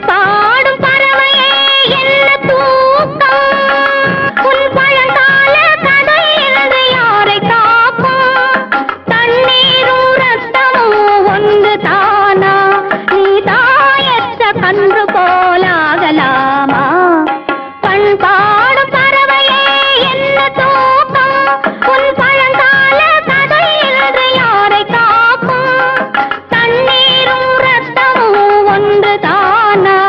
到。जाना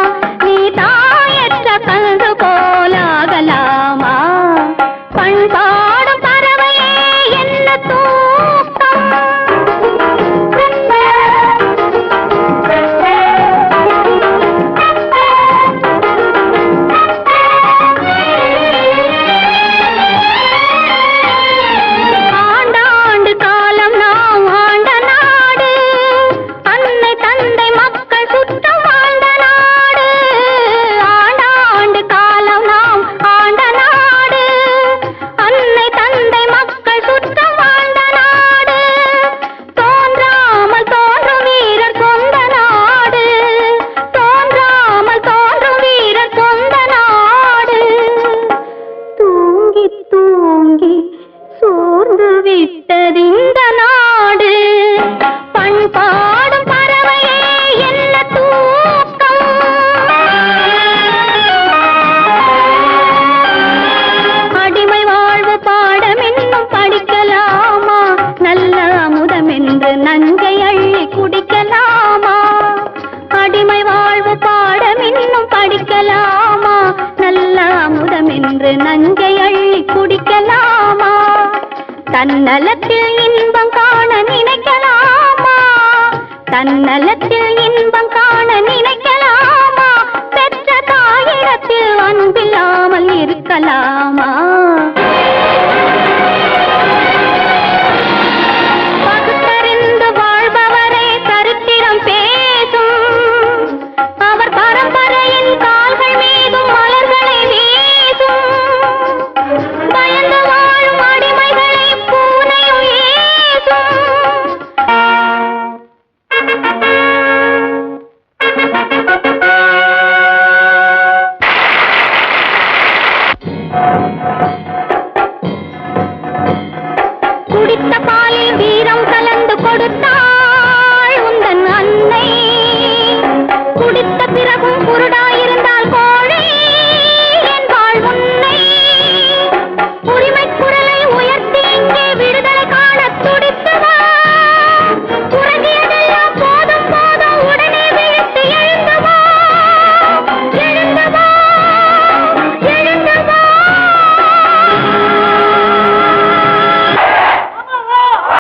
വിട്ടതേ தன்னலத்தில் இன்பம் காண நினைக்கலாமா? தன்னலத்தில் இன்பம் காண நினைக்கலாமா? பெற்ற தாயிடத்தில் அன்பில்லாமல் இருக்கலாமா? Música